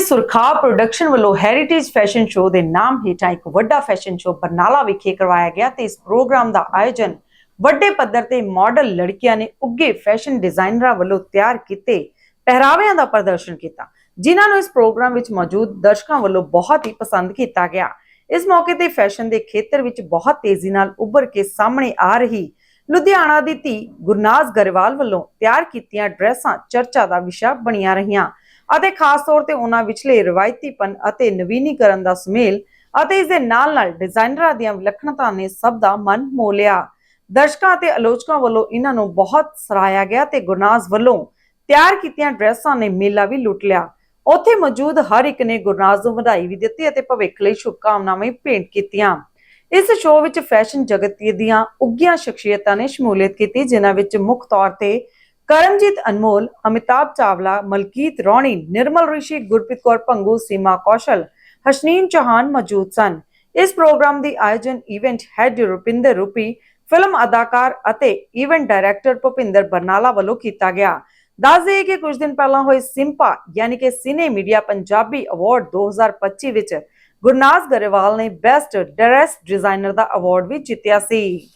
ਸੁਰਖਾ production ਵੱਲੋਂ heritage fashion show ਦੇ ਨਾਮ ਹੇਠਾਂ ਇੱਕ ਵੱਡਾ ਫੈਸ਼ਨ ਸ਼ੋਅ ਬਰਨਾਲਾ ਵਿਖੇ ਕਰਵਾਇਆ ਗਿਆ ਤੇ ਇਸ ਪ੍ਰੋਗਰਾਮ ਦਾ ਆਯੋਜਨ ਵੱਡੇ ਪੱਧਰ ਤੇ ਮਾਡਲ ਲੜਕੀਆਂ ਨੇ ਉੱਗੇ ਫੈਸ਼ਨ ਡਿਜ਼ਾਈਨਰਾਂ ਵੱਲੋਂ ਤਿਆਰ ਕੀਤੇ ਪਹਿਰਾਵਿਆਂ ਦਾ ਪ੍ਰਦਰਸ਼ਨ ਕੀਤਾ, ਜਿਨ੍ਹਾਂ ਨੂੰ ਇਸ ਪ੍ਰੋਗਰਾਮ ਵਿੱਚ ਮੌਜੂਦ ਦਰਸ਼ਕਾਂ ਵੱਲੋਂ ਬਹੁਤ ਹੀ ਪਸੰਦ ਕੀਤਾ ਗਿਆ। ਇਸ ਮੌਕੇ ਤੇ ਫੈਸ਼ਨ ਦੇ ਖੇਤਰ ਵਿੱਚ ਬਹੁਤ ਤੇਜ਼ੀ ਨਾਲ ਉੱਭਰ ਕੇ ਸਾਹਮਣੇ ਆ ਰਹੀ ਲੁਧਿਆਣਾ ਦੀ ਧੀ ਗੁਰਨਾਜ਼ ਗਰੇਵਾਲ ਵੱਲੋਂ ਤਿਆਰ ਕੀਤੀਆਂ ਡਰੈਸਾਂ ਚਰਚਾ ਦਾ ਵਿਸ਼ਾ ਬਣੀਆਂ ਰਹੀਆਂ। ਅਤੇ ਖਾਸ ਤੌਰ ਤੇ ਉਹਨਾਂ ਵਿਚਲੇ ਰਵਾਇਤੀਪਨ ਅਤੇ ਨਵੀਨੀਕਰਨ ਦਾ ਸੁਮੇਲ ਅਤੇ ਇਸ ਦੇ ਨਾਲ-ਨਾਲ ਡਿਜ਼ਾਈਨਰਾਂ ਦੀਆਂ ਵਿਲੱਖਣਤਾ ਨੇ ਸਭ ਦਾ ਮਨ ਮੋਹ ਲਿਆ। ਦਰਸ਼ਕਾਂ ਅਤੇ ਆਲੋਚਕਾਂ ਵੱਲੋਂ ਇਹਨਾਂ ਨੂੰ ਬਹੁਤ ਸਰਾਹਿਆ ਗਿਆ ਤੇ ਗੁਰਨਾਜ਼ ਵੱਲੋਂ ਤਿਆਰ ਕੀਤੀਆਂ ਡਰੈਸਾਂ ਨੇ ਮੇਲਾ ਵੀ ਲੁੱਟ ਲਿਆ। ਉੱਥੇ ਮੌਜੂਦ ਹਰ ਇੱਕ ਨੇ ਗੁਰਨਾਜ਼ ਨੂੰ ਵਧਾਈ ਵੀ ਦਿੱਤੀ ਅਤੇ ਭਵਿੱਖ ਲਈ ਸ਼ੁਭਕਾਮਨਾਵਾਂ ਭੇਂਟ ਕੀਤੀਆਂ। ਇਸ ਸ਼ੋਅ ਵਿੱਚ ਫੈਸ਼ਨ ਜਗਤ ਦੀਆਂ ਉੱਗੀਆਂ ਸ਼ਖਸੀਅਤਾਂ ਨੇ ਸ਼ਮੂਲੀਅਤ ਕੀਤੀ, ਜਿਨ੍ਹਾਂ ਵਿੱਚ ਮੁੱਖ ਤੌਰ ਤੇ ਕਰਮਜੀਤ ਅਨਮੋਲ, ਅਮਿਤਾਭ ਚਾਵਲਾ, ਮਲਕੀਤ ਰੌਣੀ, ਨਿਰਮਲ ਰਿਸ਼ੀ, ਗੁਰਪ੍ਰੀਤ ਕੌਰ ਭੰਗੂ, ਸੀਮਾ ਕੌਸ਼ਲ, ਹਸ਼ਨੀਨ ਚੌਹਾਨ ਮੌਜੂਦ ਸਨ। ਇਸ ਪ੍ਰੋਗਰਾਮ ਦੀ ਆਯੋਜਨ event head Rupinder Rupi film ਅਦਾਕਾਰ ਅਤੇ ਇਵੈਂਟ ਡਾਇਰੈਕਟਰ ਭੁਪਿੰਦਰ ਬਰਨਾਲਾ ਵੱਲੋਂ ਕੀਤਾ ਗਿਆ। ਦੱਸ ਦੇਈਏ ਕਿ ਕੁਝ ਦਿਨ ਪਹਿਲਾਂ ਹੋਏ ਸਿੰਪਾ, ਯਾਨੀ ਕਿ ਸਿਨੇ ਮੀਡੀਆ ਪੰਜਾਬੀ ਅਵਾਰਡ 2025 ਵਿੱਚ ਗੁਰਨਾਜ਼ ਗਰੇਵਾਲ ਨੇ ਬੈਸਟ ਡਰੈਸ ਡਿਜ਼ਾਈਨਰ ਦਾ ਅਵਾਰਡ ਵੀ ਜਿੱਤਿਆ ਸੀ।